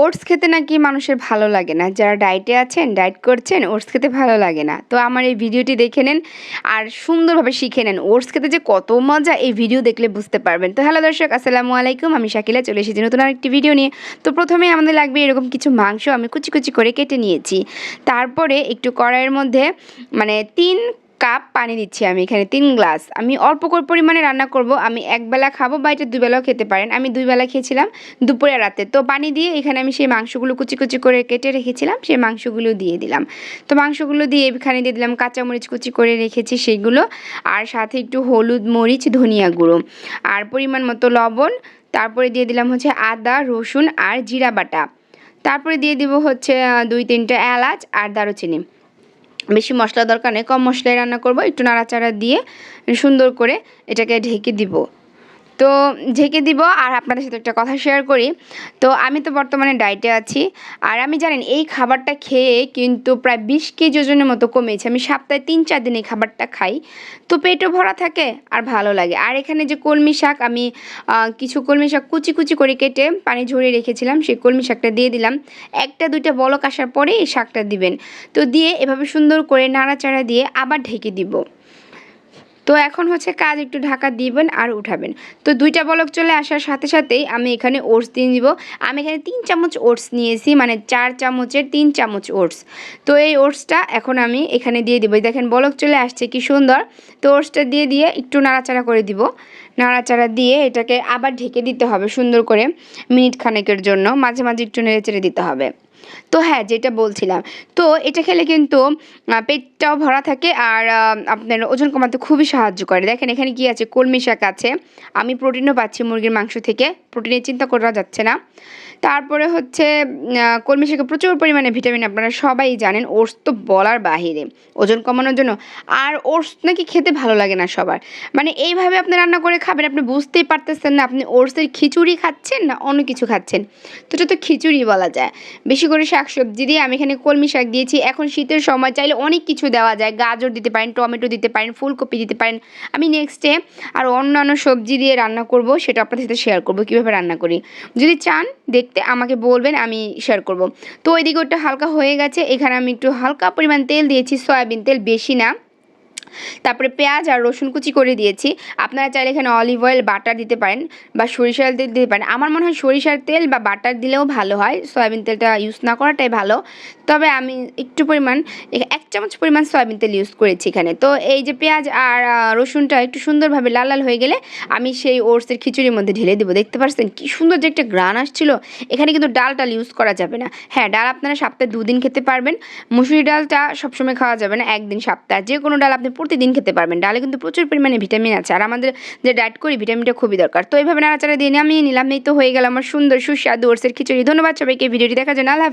Oats খেতে নাকি মানুষের ভালো লাগে না। যারা ডায়েটে আছেন ডায়েট করছেন, ওটস খেতে ভালো লাগে না। তো আমার এই ভিডিওটি দেখে নেন আর সুন্দরভাবে শিখে নেন। ওটস খেতে যে কত মজা, এই ভিডিও দেখলে বুঝতে পারবেন। তো হ্যালো দর্শক, আসসালামু আলাইকুম। আমি শাকিলা, চলে এসেছি নতুন আরেকটি ভিডিও নিয়ে। তো প্রথমে আমাদের লাগবে এরকম কিছু মাংস আমি কুচি কুচি করে কেটে নিয়েছি। তারপরে একটু কড়াইয়ের মধ্যে মানে তিন কাপ পানি দিচ্ছি আমি এখানে তিন গ্লাস। আমি অল্প করে পরিমাণে রান্না করব। আমি একবেলা খাব বা এটা দুবেলাও খেতে পারেন। আমি দুই বেলা খেয়েছিলাম দুপুরে রাতে। তো পানি দিয়ে এখানে আমি সেই মাংসগুলো কুচি কুচি করে কেটে রেখেছিলাম। সেই মাংসগুলো দিয়ে দিলাম। তো মাংসগুলো দিয়ে এখানে দিয়ে দিলাম কাঁচামরিচ কুচি করে রেখেছি সেগুলো। আর সাথে একটু হলুদ মরিচ, ধনিয়া গুঁড়ো। আর পরিমাণ মতো লবণ। তারপরে দিয়ে দিলাম হচ্ছে আদা, রসুন আর জিরা বাটা। তারপরে দিয়ে দিব হচ্ছে দুই তিনটা এলাচ আর দারুচিনি। বেশি মশলা দরকার নেই। কম মশলায় রান্না করব, একটু নাড়াচাড়া দিয়ে সুন্দর করে এটাকে ঢেকে দিব। তো ঝেঁকে দিব আর আপনাদের সাথে একটা কথা শেয়ার করি। তো আমি তো বর্তমানে ডায়েটে আছি আর আমি জানেন এই খাবারটা খেয়ে কিন্তু প্রায় বিশ কেজি ওজনের মতো কমেছে। আমি সপ্তাহে তিন চার দিন এই খাবারটা খাই। তো পেটও ভরা থাকে আর ভালো লাগে। আর এখানে যে কলমি শাক আমি কিছু কলমি শাক কুচি কুচি করে কেটে পানি ঝরিয়ে রেখেছিলাম, সেই কলমি শাকটা দিয়ে দিলাম। একটা দুইটা বলক আসার পরে এই শাকটা দিবেন। তো দিয়ে এভাবে সুন্দর করে নাড়াচাড়া দিয়ে আবার ঢেকে দিব। তো এখন হচ্ছে কাজ একটু ঢাকা দিবেন আর উঠাবেন। তো দুইটা বলক চলে আসার সাথে সাথেই আমি এখানে ওটস দিয়ে দিব আমি এখানে তিন চামচ ওটস নিয়েছি মানে চার চামচের তিন চামচ ওটস। তো এই ওটসটা এখন আমি এখানে দিয়ে দিব। দেখেন বলক চলে আসছে, কি সুন্দর। তো ওটসটা দিয়ে দিয়ে একটু নাড়াচাড়া করে দিব। নাড়াচাড়া দিয়ে এটাকে আবার ঢেকে দিতে হবে সুন্দর করে মিনিট খানেকের জন্য। মাঝে মাঝে একটু নেড়ে চেড়ে দিতে হবে। তো হ্যাঁ যেটা বলছিলাম। তো এটা খেলে কিন্তু পেটটাও ভরা থাকে আর আপনার ওজন কমাতে খুবই সাহায্য করে। দেখেন এখানে কি আছে? কলমি শাক আছে। আমি প্রোটিনও পাচ্ছি মুরগির মাংস থেকে। প্রোটিনের চিন্তা করা যাচ্ছে না। তারপরে হচ্ছে কলমি শাকে প্রচুর পরিমাণে ভিটামিন আপনারা সবাই জানেন ওটস তো বলার বাহিরে। ওজন কমানোর জন্য। আর ওটস নাকি খেতে ভালো লাগে না সবার। মানে এইভাবে আপনি রান্না করে খাবেন, আপনি বুঝতেই পারতেছেন না আপনি ওটসের খিচুড়ি খাচ্ছেন না অন্য কিছু খাচ্ছেন। তো এটা তো খিচুড়ি বলা যায়। বেশি করে শাক সবজি দিয়ে আমি এখানে কলমি শাক দিয়েছি। এখন শীতের সময় চাইলে অনেক কিছু দেওয়া যায়। গাজর দিতে পারেন, টমেটো দিতে পারেন, ফুলকপি দিতে পারেন। আমি নেক্সটে আর অন্যান্য সবজি দিয়ে রান্না করব, সেটা আপনাদের সাথে শেয়ার করব। কীভাবে রান্না করি। যদি চান, দেখতে আমাকে বলবেন, আমি শেয়ার করব। তো ওইদিকে ওটা হালকা হয়ে গেছে। এখানে আমি একটু হালকা পরিমাণ তেল দিয়েছি, সয়াবিন তেল, বেশি না। তারপরে পেঁয়াজ আর রসুন কুচি করে দিয়েছি। আপনারা চাইলে এখানে অলিভ অয়েল বাটার দিতে পারেন বা সরিষার তেল দিতে পারেন। আমার মনে হয় সরিষার তেল বা বাটার দিলেও ভালো হয়। সয়াবিন তেলটা ইউজ না করাটাই ভালো। তবে আমি একটু পরিমাণ, এক চামচ পরিমাণ সয়াবিন তেল ইউজ করেছি এখানে। তো এই যে পেঁয়াজ আর রসুনটা একটু সুন্দরভাবে লাল লাল হয়ে গেলে আমি সেই ওটসের খিচুড়ির মধ্যে ঢেলে দেবো। দেখতে পাচ্ছেন কি সুন্দর যে একটা গ্রান আসছিল? এখানে কিন্তু ডাল টাল ইউজ করা যাবে না। হ্যাঁ ডাল আপনারা সপ্তাহে দুদিন খেতে পারবেন। মুসুরি ডালটা সবসময় খাওয়া যাবে না, একদিন সপ্তাহে। যে কোনো ডাল আপনি প্রতিদিন খেতে পারবেন। ডালে কিন্তু প্রচুর পরিমাণে ভিটামিন আছে। আর আমাদের যে ডায়েট করি, ভিটামিনটা খুবই দরকার। তো এইভাবে নাড়াচাড়া দিয়ে নামিয়ে নিলাম, এই তো হয়ে গেল আমার সুন্দর সুস্বাদু ওটসের খিচুড়ি। ধন্যবাদ সবাইকে ভিডিওটি দেখার জন্য। আল্লাহ।